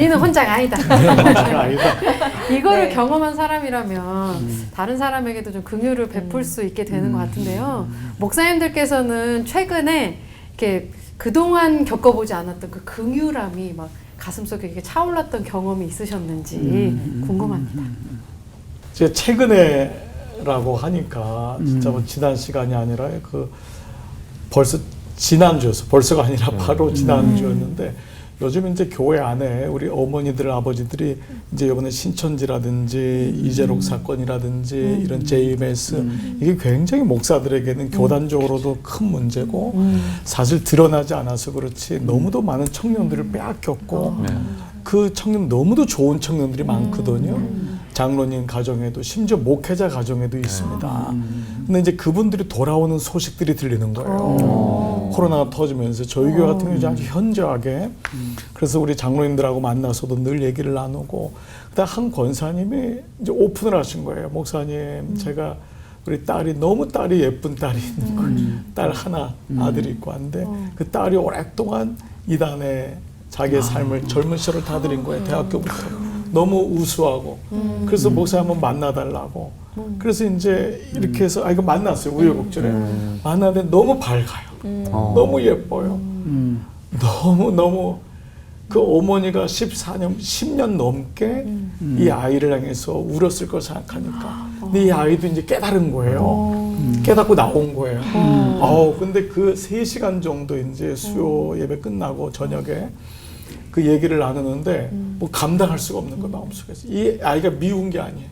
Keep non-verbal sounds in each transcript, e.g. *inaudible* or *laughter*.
니는 혼자가 아니다. 아니다. *laughs* 이거를 네. 경험한 사람이라면 다른 사람에게도 좀 긍휼을 베풀 수 있게 되는 것 같은데요. 목사님들께서는 최근에 이렇게 그동안 겪어보지 않았던 그 긍휼함이 막 가슴속에 이렇게 차올랐던 경험이 있으셨는지 궁금합니다. 제가 최근에라고 하니까 진짜 뭐 지난 시간이 아니라 그 벌써 지난주였어. 벌써가 아니라 바로 지난주였는데 요즘 이제 교회 안에 우리 어머니들 아버지들이 이제 이번에 신천지라든지 이재록 사건이라든지 이런 JMS 이게 굉장히 목사들에게는 교단적으로도 큰 문제고 사실 드러나지 않아서 그렇지 너무도 많은 청년들을 빼앗겼고 그 청년 너무도 좋은 청년들이 많거든요. 장로님 가정에도 심지어 목회자 가정에도 있습니다. 근데 이제 그분들이 돌아오는 소식들이 들리는 거예요. 코로나가 터지면서 저희 교회 같은 경우는 아주 현저하게 그래서 우리 장로님들하고 만나서도 늘 얘기를 나누고 그다음 한 권사님이 이제 오픈을 하신 거예요. 목사님 제가 우리 딸이 너무 딸이 예쁜 딸이 있는 거예요. 딸 하나 아들이 있고 한데 그 딸이 오랫동안 이단에 자기의 삶을 젊은 시절을 다 드린 거예요. 대학교부터. 너무 우수하고. 그래서 목사 한번 만나달라고. 그래서 이제 이렇게 해서 아 이거 만났어요 우여곡절에. 만나는데 너무 밝아요. 너무 예뻐요. 너무 너무 그 어머니가 14년, 10년 넘게 이 아이를 향해서 울었을 걸 생각하니까. 근데 이 아이도 이제 깨달은 거예요. 깨닫고 나온 거예요. 아우, 근데 그 3시간 정도 이제 수요 예배 끝나고 저녁에 그 얘기를 나누는데 뭐 감당할 수가 없는 거예요, 마음속에서. 이 아이가 미운 게 아니에요.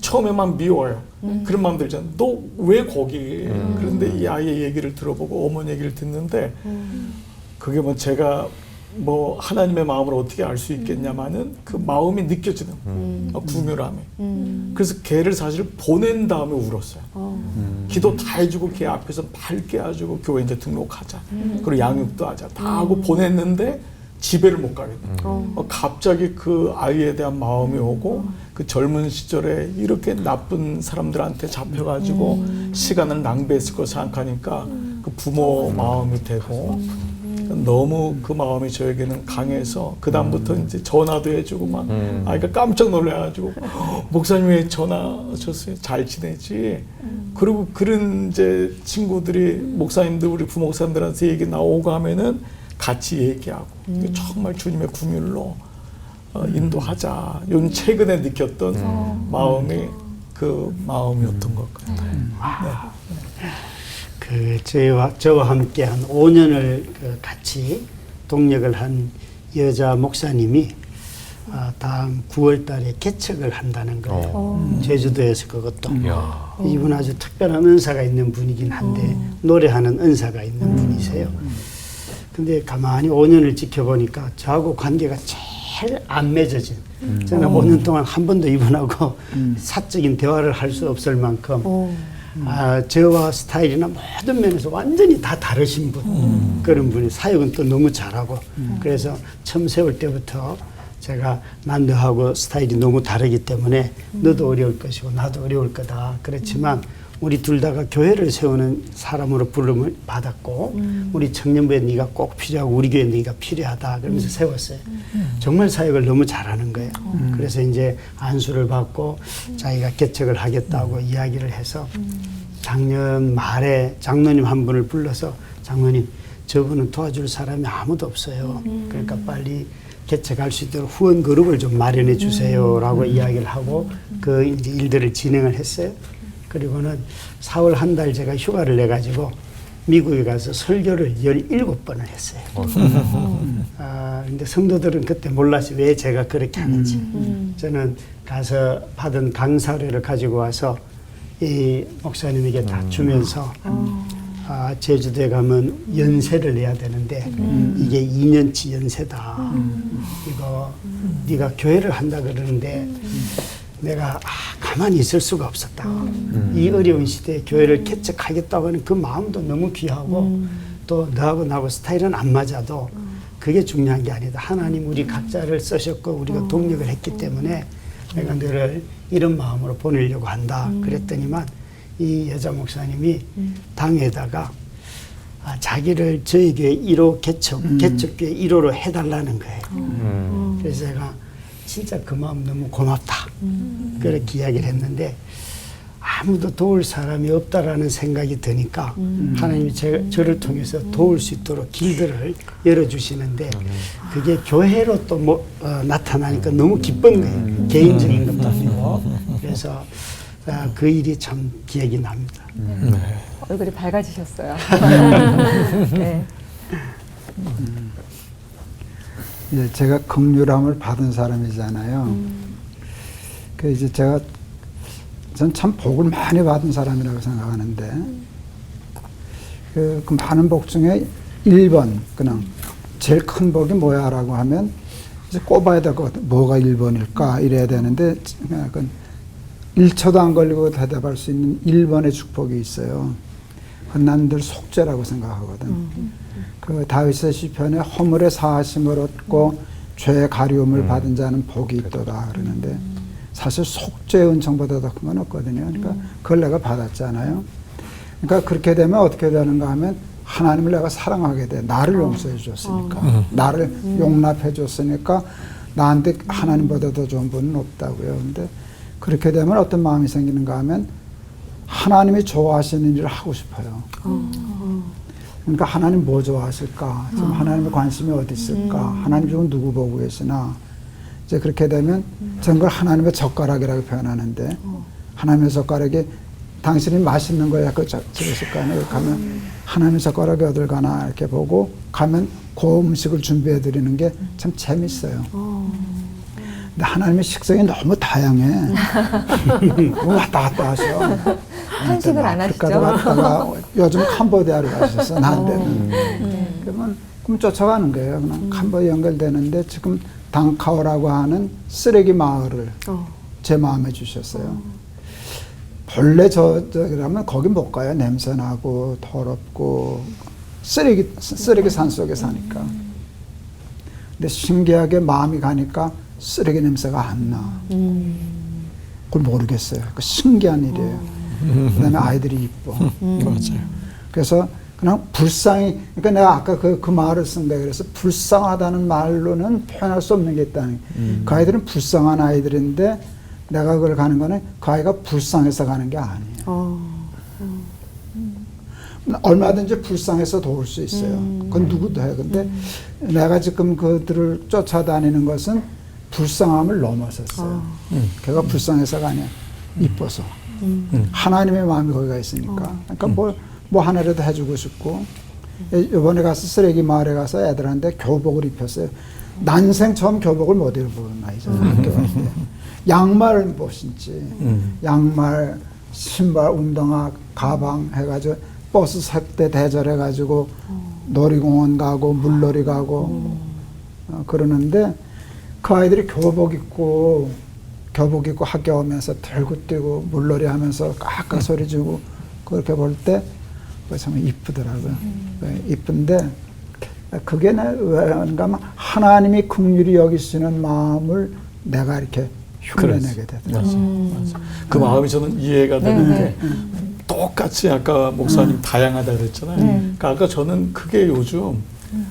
처음에만 미워요. 그런 마음 들잖아. 너 왜 거기? 그런데 이 아이의 얘기를 들어보고 어머니 얘기를 듣는데 그게 뭐 제가 뭐 하나님의 마음을 어떻게 알 수 있겠냐마는 그 마음이 느껴지는 어, 궁휼함이. 그래서 걔를 사실 보낸 다음에 울었어요. 기도 다 해주고 걔 앞에서 밝게 해주고 교회 이제 등록하자. 그리고 양육도 하자. 다 하고 보냈는데 집에를 못 가겠다. 어, 갑자기 그 아이에 대한 마음이 오고 그 젊은 시절에 이렇게 나쁜 사람들한테 잡혀가지고 시간을 낭비했을 거 생각하니까 그 부모 마음이 되고 너무 그 마음이 저에게는 강해서 그 다음부터 이제 전화도 해주고 막 아이가 깜짝 놀래가지고 목사님 왜 전화 줬어요? 잘 지내지? 그리고 그런 이제 친구들이 목사님들 우리 부목사님들한테 얘기 나오고 하면은 같이 얘기하고 정말 주님의 궁율로 어, 인도하자. 요 최근에 느꼈던 마음이 그 마음이었던 것 같아요. 그 저와 저와 함께 한 5년을 그 같이 동력을 한 여자 목사님이 아, 다음 9월 달에 개척을 한다는 거예요. 제주도에서 그것도. 야. 이분 아주 특별한 은사가 있는 분이긴 한데 노래하는 은사가 있는 분이세요. 근데 가만히 5년을 지켜보니까 저하고 관계가 제일 안 맺어진. 저는 5년 동안 한 번도 이분하고 사적인 대화를 할 수 없을 만큼 아, 저와 스타일이나 모든 면에서 완전히 다 다르신 분. 그런 분이 사역은 또 너무 잘하고. 그래서 처음 세울 때부터 제가 난 너하고 스타일이 너무 다르기 때문에 너도 어려울 것이고 나도 어려울 거다. 그렇지만 우리 둘 다가 교회를 세우는 사람으로 부름을 받았고 우리 청년부에 네가 꼭 필요하고 우리 교회 네가 필요하다. 그러면서 세웠어요. 정말 사역을 너무 잘하는 거예요. 그래서 이제 안수를 받고 자기가 개척을 하겠다고 이야기를 해서 작년 말에 장로님 한 분을 불러서 장로님 저분은 도와줄 사람이 아무도 없어요. 그러니까 빨리 개척할 수 있도록 후원 그룹을 좀 마련해 주세요라고 이야기를 하고 그 이제 일들을 진행을 했어요. 그리고는 4월 한 달 제가 휴가를 내 가지고 미국에 가서 설교를 17번을 했어요. 아, 근데 성도들은 그때 몰랐어요. 왜 제가 그렇게 하는지. 저는 가서 받은 강사료를 가지고 와서 이 목사님에게 다 주면서 아, 제주도에 가면 연세를 내야 되는데 이게 2년치 연세다. 이거 네가 교회를 한다 그러는데 내가 아, 가만히 있을 수가 없었다. 이 어려운 시대에 교회를 개척하겠다고 하는 그 마음도 너무 귀하고 또 너하고 나하고 스타일은 안 맞아도 그게 중요한 게 아니다. 하나님 우리 각자를 쓰셨고 우리가 동력을 했기 때문에 내가 너를 이런 마음으로 보내려고 한다. 그랬더니만 이 여자 목사님이 당에다가 아, 자기를 저희 교회 1호 개척, 음. 개척교회 1호로 해달라는 거예요. 음. 그래서 제가 진짜 그 마음 너무 고맙다. 음. 그렇게 이야기를 했는데 아무도 도울 사람이 없다라는 생각이 드니까 음. 하나님이 제, 저를 통해서 도울 수 있도록 길들을 열어주시는데 그게 교회로 또 뭐, 어, 나타나니까 너무 기쁜 거예요. 개인적인 것도 아니고. 그래서 아, 그 일이 참 기억이 납니다. 네. 얼굴이 밝아지셨어요. *laughs* 네. 이제 제가 극률함을 받은 사람이잖아요. 그 이제 제가 전 참 복을 많이 받은 사람이라고 생각하는데 그, 그 많은 복 중에 1번 그냥 제일 큰 복이 뭐야라고 하면 이제 꼽아야 될 것 같아. 뭐가 1번일까 이래야 되는데 약간 1초도 안 걸리고 대답할 수 있는 1번의 축복이 있어요. 그건 난늘 속죄라고 생각하거든. 그 다윗의 시편에 허물의 사하심을 얻고 죄의 가리움을 받은 자는 복이 있도다 그러는데 사실 속죄의 은총보다 더 큰 건 없거든요. 그러니까 그걸 내가 받았잖아요. 그러니까 그렇게 되면 어떻게 되는가 하면 하나님을 내가 사랑하게 돼. 나를 용서해 줬으니까. 나를 용납해 줬으니까 나한테 하나님보다 더 좋은 분은 없다고요. 근데 그렇게 되면 어떤 마음이 생기는가 하면 하나님이 좋아하시는 일을 하고 싶어요. 그러니까 하나님 뭐 좋아하실까? 지금 하나님의 관심이 어디 있을까? 하나님 지금 누구 보고 계시나? 이제 그렇게 되면 저는 그걸 하나님의 젓가락이라고 표현하는데 하나님의 젓가락이 당신이 맛있는 거 약간 적었을 거 아니에요. 가면 하나님의 젓가락이 어딜 가나 이렇게 보고 가면 그 음식을 준비해 드리는 게 참 재밌어요. 근데 하나님의 식성이 너무 다양해. 뭐 *laughs* 왔다 갔다 하셔. 한식을 안 하시죠? 갔다가 요즘 캄보디아로 가셨어. 나한테는. 그러면 그럼 쫓아가는 거예요. 그냥 캄보디아 연결되는데 지금 당카오라고 하는 쓰레기 마을을 어. 제 마음에 주셨어요. 본래 저, 저기라면 거기 못 가요. 냄새 나고 더럽고 쓰레기 쓰레기 산 속에 사니까. 근데 신기하게 마음이 가니까 쓰레기 냄새가 안 나. 그걸 모르겠어요. 그 신기한 일이에요. 그다음에 아이들이 이뻐. 맞아요. 그래서 그냥 불쌍히 그러니까 내가 아까 그, 그 말을 쓴 거예요. 그래서 불쌍하다는 말로는 표현할 수 없는 게 있다는 거예요. 그 아이들은 불쌍한 아이들인데 내가 그걸 가는 거는 그 아이가 불쌍해서 가는 게 아니에요. 어. 얼마든지 불쌍해서 도울 수 있어요. 그건 누구도 해. 근데 내가 지금 그들을 쫓아다니는 것은 불쌍함을 넘어섰어요. 걔가 불쌍해서가 아니야. 이뻐서. 하나님의 마음이 거기가 있으니까. 그러니까 뭐, 뭐 하나라도 해주고 싶고. 이번에 가서 쓰레기 마을에 가서 애들한테 교복을 입혔어요. 난생 처음 교복을 못 입어본 나이잖아요. 학교 갈 때. 양말을 못 신지. 양말, 신발, 운동화, 가방 해가지고 버스 삭때 대절해가지고 놀이공원 가고 물놀이 가고 어, 그러는데 그 아이들이 교복 입고 교복 입고 학교 오면서 들고 뛰고 물놀이 하면서 까까 소리 지고 그렇게 볼 때 참 이쁘더라고요. 네, 이쁜데 그게 내 왜인가 하면 하나님이 긍휼히 여기시는 마음을 내가 이렇게 흉내내게 되더라고요. 맞아요. 맞아요. 그 마음이 저는 이해가 되는 네, 게 똑같이 아까 목사님 다양하다 그랬잖아요. 그러니까 아까 저는 그게 요즘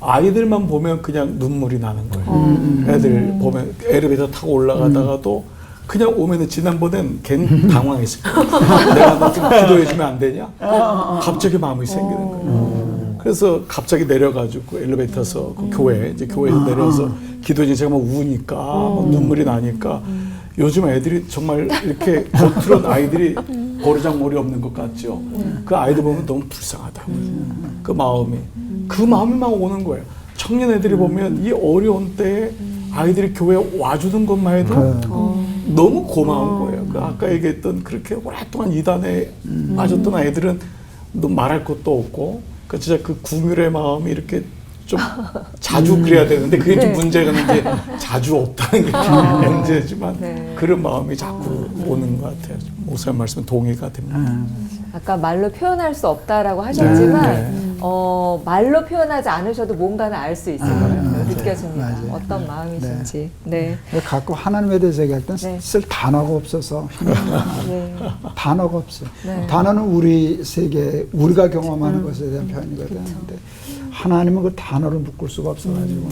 아이들만 보면 그냥 눈물이 나는 거예요. 애들 보면 엘리베이터 타고 올라가다가도 그냥 오면은 지난번엔 걔는 당황했을 거예요. *laughs* 내가 너좀 기도해주면 안 되냐? 갑자기 마음이 생기는 거예요. 그래서 갑자기 내려가지고 엘리베이터에서 그 교회 이제 교회에서 내려서 기도해 제가 막 우니까 막 눈물이 나니까 요즘 애들이 정말 이렇게 겉으로는 아이들이 버르장머리 없는 것 같죠. 그 아이들 보면 너무 불쌍하다고 그 마음이 그 마음이 막 오는 거예요. 청년 애들이 보면 이 어려운 때에 아이들이 교회 와주는 것만 해도 너무 고마운 거예요. 그 아까 얘기했던 그렇게 오랫동안 이단에 빠졌던 아이들은 너 말할 것도 없고 그 진짜 그 구휼의 마음이 이렇게 좀 *laughs* 자주 그래야 되는데 그게 좀 네. 문제가 이제 자주 없다는 게 *laughs* 문제지만 네. 그런 마음이 자꾸 오는 것 같아요. 목사님 말씀 동의가 됩니다. 아까 말로 표현할 수 없다라고 하셨지만 네. 어, 말로 표현하지 않으셔도 뭔가는 알 수 있을 것 같아요. 그죠? 느껴집니다. 맞아요. 어떤 마음이신지. 네. 가끔 하나님에 대해서 얘기할 땐 네. 쓸 단어가 없어서 네. 단어가 없어요. 네. 단어는 우리 세계, 우리가 경험하는 것에 대한 표현이거든요. 근데 하나님은 그 단어를 묶을 수가 없어가지고